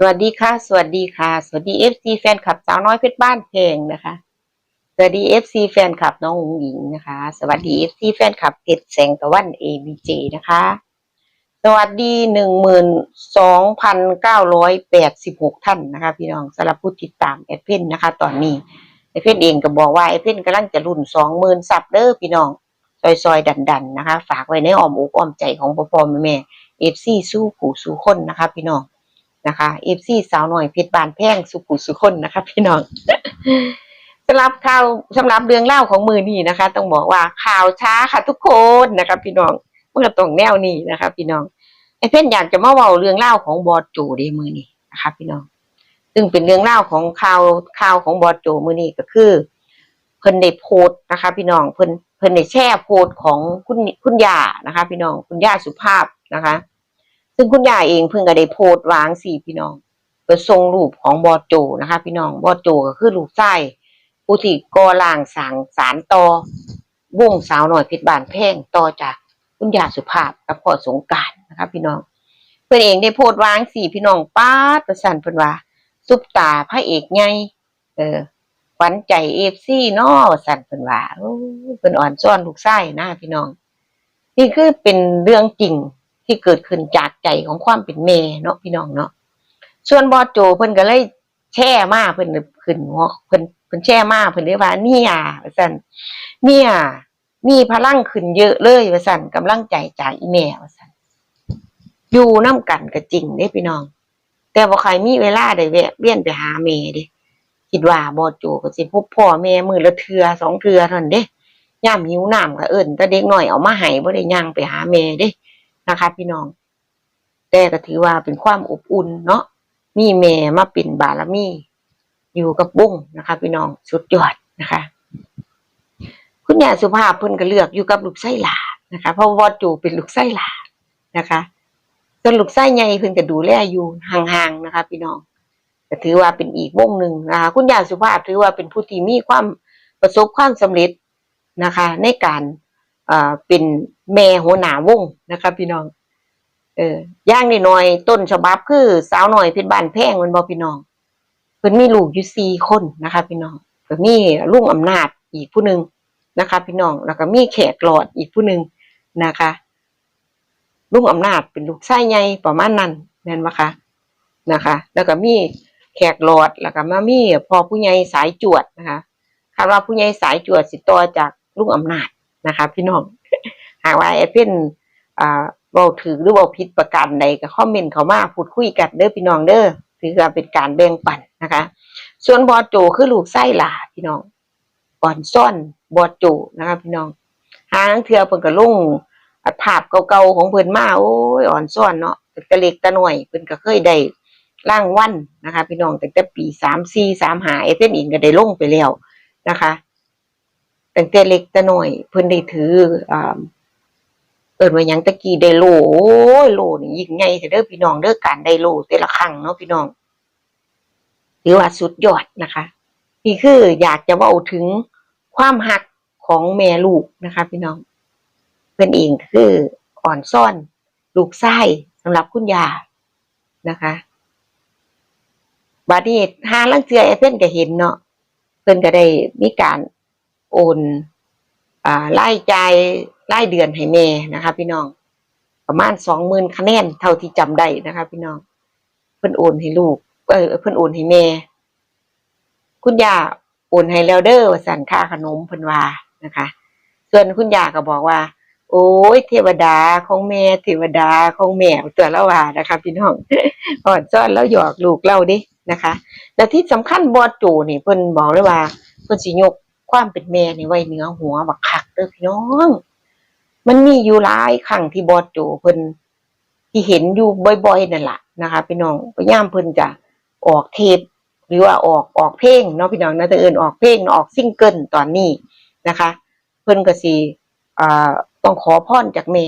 สวัสดีค่ะ สวัสดีค่ะ สวัสดีเอฟซีแฟนคลับสาวน้อยเพชรบ้านเพลงนะคะ สวัสดีเอฟซีแฟนคลับน้องหงหญิงนะคะ สวัสดีเอฟซีแฟนคลับเพชรแสงตะวันเอบีเจนะคะ สวัสดีหนึ่งหมื่นสองพันเก้าร้อยแปดสิบหกท่านนะคะ พี่น้องสำหรับผู้ติดตามแอดเพนนะคะ ตอนนี้แอดเพนเองก็บอกว่าแอดเพนกำลังจะรุ่นสองหมื่นซับเด้อพี่น้องซอยๆ ดันๆนะคะ ฝากไว้ในอ้อมอกอ้อมใจของพ่อพ่อแม่เอฟซีสู้ผู้สู้คนนะคะ พี่น้อง นะคะเอฟซีสาวหน่อยเพชรบานแพงสู้ผู้สู้คนนะคะพี่น้องสำหรับข่าวสำหรับเรื่องเล่าของมือนี้นะคะ ต้องบอกว่าข่าวช้าค่ะทุกคนนะคะพี่น้องเมันก็ตรงแนวนี้นะคะ พี่น้องไอ้เพ่นอยากจะมาเว้าเรื่องเล่าของบอดโจเดมือนี้นะคะ พี่น้อง ซึ่งเป็นเรื่องเล่าของข่าวข่าวของบอดโจมือนี้ก็คือ เพิ่นได้โพสนะคะ พี่น้องเพิ่นเพิ่นได้แชร์โพสของคุณคุณย่านะคะ พี่น้องคุณย่าสุภาพนะคะ ซึ่งคุณย่าเองเพิ่งก็ได้โพสต์วางสี่พี่น้องเพื่อส่งรูปของบอโจนะคะ พี่น้องบอโจก็คือลูกชายผู้ที่ก่อร่างสร้างสารต่อวงสาวหน่อยเพชรบานแพงต่อจากคุณย่าสุภาพกับพ่อสงการนะคะ พี่น้อง เพื่อนเองได้โพสต์วางสี่พี่น้องป้าประสันเพิ่นว่าซุปตาพระเอกไงเออขวัญใจเอฟซีนาะสั่นเพิ่นว่าเพิ่นอ่อนซ้อนลูกไส้นะพี่น้อง นี่คือเป็นเรื่องจริง ที่เกิดขึ้นจากใจของความเป็นแม่เนาะพี่น้องเนาะส่วนบอโจเพิ่นก็เลยแช่มาเพิ่นขึ้นหัวเพิ่นเพิ่นแช่มาเพิ่นเรียกว่าเนี่ยว่าซั่นเนี่ยมีพลังขึ้นเยอะเลยว่าซั่นกำลังใจจากอีแม่ว่าซั่นอยู่นํกันก็จริงเด้พี่น้อง แต่บ่ใครมีเวลาได้แวะเวียนไปหาแม่เด้คิดว่าบอโจก็สิพบพ่อแม่มือละเทือสองเทือเท่านั้นเด้ย่ามหิวน้ำก็เอิ้นแต่เด็กหน้อยเอามาให้บ่ได้ย่างไปหาแม่เด้ นะคะ พี่น้อง แต่ก็ถือว่าเป็นความอบอุ่นเนาะมีแม่มาเป็นบารมี อยู่กับบุ้งนะคะ พี่น้องสุดยอดนะคะ คุณยายสุภาพเพิ่นก็เลือกอยู่กับลูกไส้หลานะคะ เพราะวอโจเป็นลูกไส้หลานะคะส่วนลูกไส้ใหญ่เพิ่นก็ดูแลอยู่ห่างๆนะคะ พี่น้องก็ถือว่าเป็นอีกวงหนึ่งนะคะคุณยายสุภาพถือว่าเป็นผู้ที่มีความประสบความสำเร็จนะคะ ในการ อ่อเป็นแม่หัวหน้าวงนะคะพี่น้อง เออย่างน้อยต้นฉบับคือสาวหน่อยเพชรบ้านแพงมันบ่พี่น้องเพิ่นมีลูกอยู่สี่คนนะคะ พี่น้องก็มีลุงอำนาจอีกผู้หนึ่งนะคะ พี่น้องแล้วก็มีแขกหลอดอีกผู้หนึ่งนะคะลุงอำนาจเป็นลูกชายใหญ่ประมาณนั้นแม่นบ่คะนะคะ แล้วก็มีแขกหลอดแล้วก็มามีพอผู้ใหญ่สายจวดนะคะคาดว่าผู้ใหญ่สายจวดสิต่อจากลุงอำนาจ นะคะ พี่น้อง หากว่าแอปเปิลอ่าเว้าถือหรือเว้าผิดประการใดก็คอมเมนต์เข้ามาพูดคุยกันเด้อพี่น้องเด้อถือว่าเป็นการแบ่งปันนะคะ ส่วนบอโจคือลูกไส้หลาพี่น้องก่อนซ่อนบอโจนะคะพี่น้องหางเทือเพิ่นก็ลงภาพเก่าๆของเพิ่นมาโอ้ยอ่อนซ่อนเนาะแต่เล็กแต่น้อยเพิ่นก็เคยได้ร่างวันนะคะ พี่น้องตั้งแต่ปีสามสี่สามหาเอเนอินก็ได้ลงไปแล้วนะคะ ตั้งแต่เล็กแต่น้อย เพิ่นได้ถืออ่าเอิ้นว่าหยังตะกี้ได้โลโอ้ยโลนี่ยิ่งใหญ่เด้อพี่น้องเด้อการได้โลแต่ละครั้งเนาะพี่น้องถือว่าสุดยอดนะคะ นี่คืออยากจะว้าถึงความหักของแม่ลูกนะคะ พี่น้อง เพื่อนเองคืออ่อนซ่อน ลูกไส้สำหรับคุณยานะคะบาดนี้หาลังเทือเพื่อนก็เห็นเนาะเพื่อนก็ได้มีการ โอนอ่าไล่ใจายไล่เดือนให้แม่นะคะ พี่น้อง ประมาณสองหมื่นคะแนนเท่าที่จำได้นะคะ พี่น้อง เพิ่นโอนให้ลูก เออเพิ่นโอนให้แม่ คุณย่าโอนให้แล้วเด้อสั่นค่าขนมเพิ่นว่านะคะ ส่วนคุณย่าก็บอกว่า โอ้ยเทวดาของแม่เทวดาของแม่ตัวละว่านะคะ พี่น้องอ่อนซ้อนแล้วหยอกลูกเล่าดินะคะ แต่ที่สำคัญบอดโจนี่เพิ่นบอกเลยว่าเพิ่นสิยก ความเป็นแม่นี่ไว้เหนือหัวบักคักเด้อพี่น้อง มันมีอยู่หลายครั้งที่บอดโจเพิ่นที่เห็นอยู่บ่อยๆนั่นแหละนะคะพี่น้องพยายามเพิ่นจะออกเทปหรือว่าออกออกเพลงเนาะพี่น้องนะแต่เอิ้นออกเพลงออกซิงเกิลตอนนี้นะคะ เพิ่นก็สิอ่าต้องขอพรจากแม่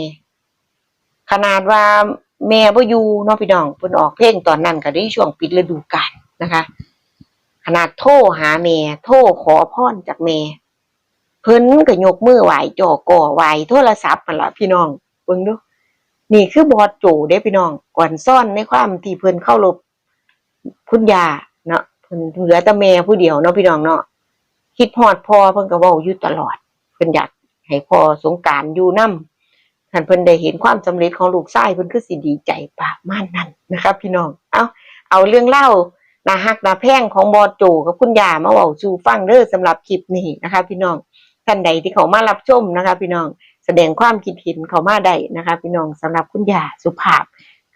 ขนาดว่าแม่บ่อยู่เนาะพี่น้องเพิ่นออกเพลงตอนนั้นก็ได้ช่วงปิดฤดูกาลนะคะ ขนาดโทรหาแม่โทรขอพรจากแม่เพิ่นก็ยกมือไหวจ่อก่อไหวโทรศัพท์นั่นละพี่น้องเบิ่งดูนี่คือบอสโจเด้พี่น้องก่อนซ่อนในความที่เพิ่นเข้ารบคุณยาเนาะเพิ่นเหลือแต่แม่ผู้เดียวเนาะพี่น้องเนาะคิดฮอดพ่อเพิ่นก็เว้าอยู่ตลอด เพิ่นอยากให้พ่อสงการอยู่นํท่านเพิ่นได้เห็นความสำเร็จของลูกชายเพิ่นคือสิดีใจประมาณนั้นนะครับ พี่น้องเอาเอาเรื่องเล่า นาฮักนาแพงของบอโจกับคุณยามาเว้าสู่ฟังเด้อสำหรับคลิปนี้นะคะ พี่น้องท่านใดที่เขามารับชมนะคะ พี่น้องแสดงความคิดเห็นเขามาได้นะคะ พี่น้องสำหรับคุณยาสุภาพ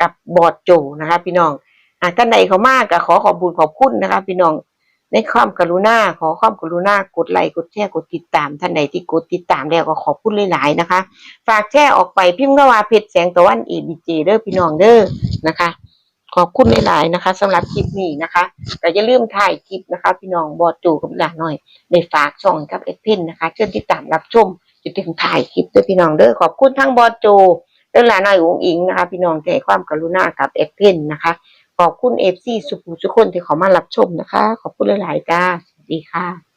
กับบอโจนะคะ พี่น้องอ่าท่านใดเขามากก็ขอขอบุญขอบคุณนะคะ พี่น้องในความกรุณาขอความกรุณากดไลค์กดแชร์กดติดตาม ท่านใดที่กดติดตามแล้วก็ขอบคุณหลาย ๆ นะคะ ฝากแชร์ออกไปพิมพ์ก็ว่าเพชรแสงตะวันเอบีเจเด้อพี่น้องเด้อนะคะ ขอบคุณหลายๆนะคะสำหรับคลิปนี้นะคะแต่อย่าลืมถ่ายคลิปนะคะ พี่น้องบอดจูกับหลานหน่อยในฝากช่องกับเอ็ดพินนะคะเชิญติดตามรับชมจนถึงถ่ายคลิปด้วยพี่น้องเด้อขอบคุณทั้งบอดจูเด้อหลานหน่อยอุ๋งอิงนะคะ พี่น้องให้ความกรุณากับเอ็ดพินนะคะ ขอบคุณเอฟซีสุภูทุกคนที่เขามารับชมนะคะ ขอบคุณหลายๆจ้าสวัสดีค่ะ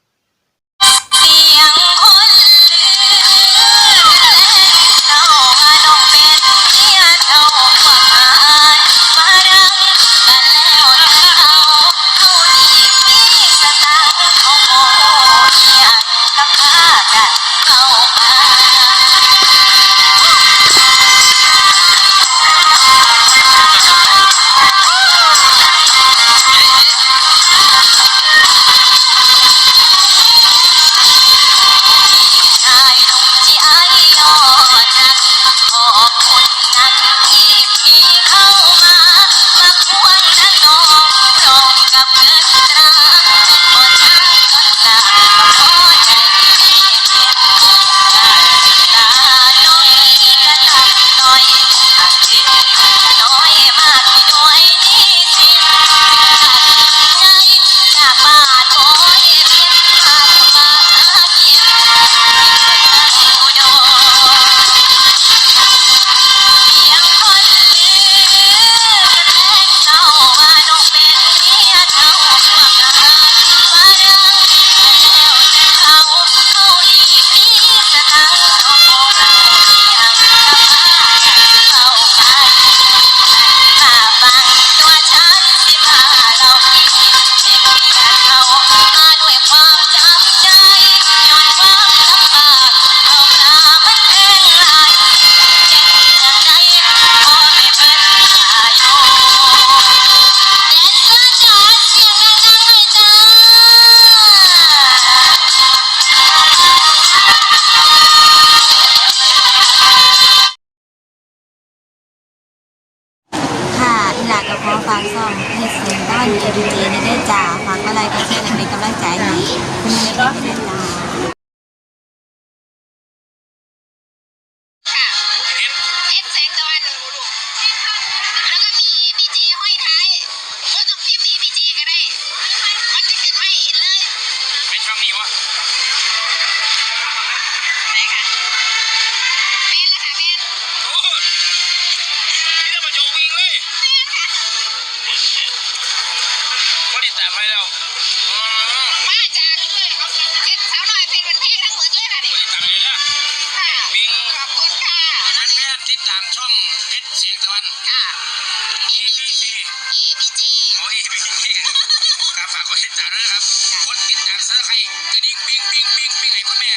คุณ งปิ๊งปิ๊งให้คุณแม่